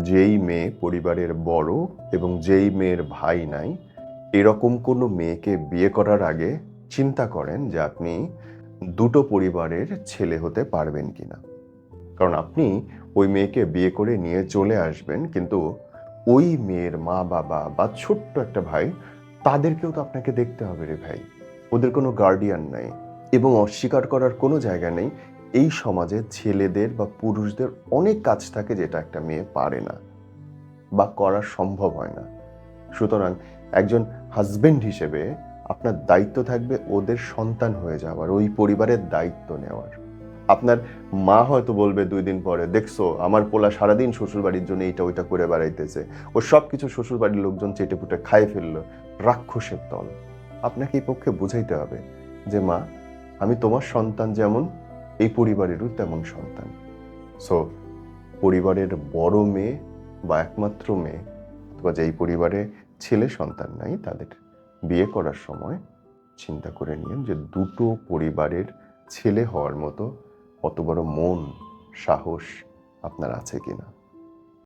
যেই মেয়ে পরিবারের বড় এবং যেই মেয়ের ভাই নাই, এরকম কোনো মেয়েকে বিয়ে করার আগে চিন্তা করেন যে আপনি দুটো পরিবারের ছেলে হতে পারবেন কিনা। কারণ আপনি ওই মেয়েকে বিয়ে করে নিয়ে চলে আসবেন, কিন্তু ওই মেয়ের মা বাবা বা ছোট্ট একটা ভাই, তাদেরকেও তো আপনাকে দেখতে হবে রে ভাই। ওদের কোনো গার্ডিয়ান নাই এবং অস্বীকার করার কোনো জায়গা নেই। এই সমাজে ছেলেদের বা পুরুষদের অনেক কাজ থাকে যেটা একটা মেয়ে পারে না বা করা সম্ভব হয় না। সুতরাং একজন হাজবেন্ড হিসেবে আপনার দায়িত্ব থাকবে ওদের সন্তান হয়ে যাওয়ার, ওই পরিবারের দায়িত্ব নেওয়ার। আপনার মা হয়তো বলবে দুই দিন পরে, দেখছ, আমার পোলা সারাদিন শ্বশুরবাড়ির জন্য এইটা ওইটা করে বেড়াইতেছে। ও সব কিছু শ্বশুর বাড়ির লোকজন চেটে পুটে খায় ফেলল, রাক্ষসের দল। আপনাকে এই পক্ষে বুঝাইতে হবে যে, মা, আমি তোমার সন্তান যেমন এই পরিবারেরও তেমন সন্তান। সো পরিবারের বড় মেয়ে বা একমাত্র মেয়ে, অথবা যেই পরিবারে ছেলে সন্তান নাই, তাদের বিয়ে করার সময় চিন্তা করে নিন যে দুটো পরিবারের ছেলে হওয়ার মতো অত বড় মন, সাহস আপনার আছে কিনা।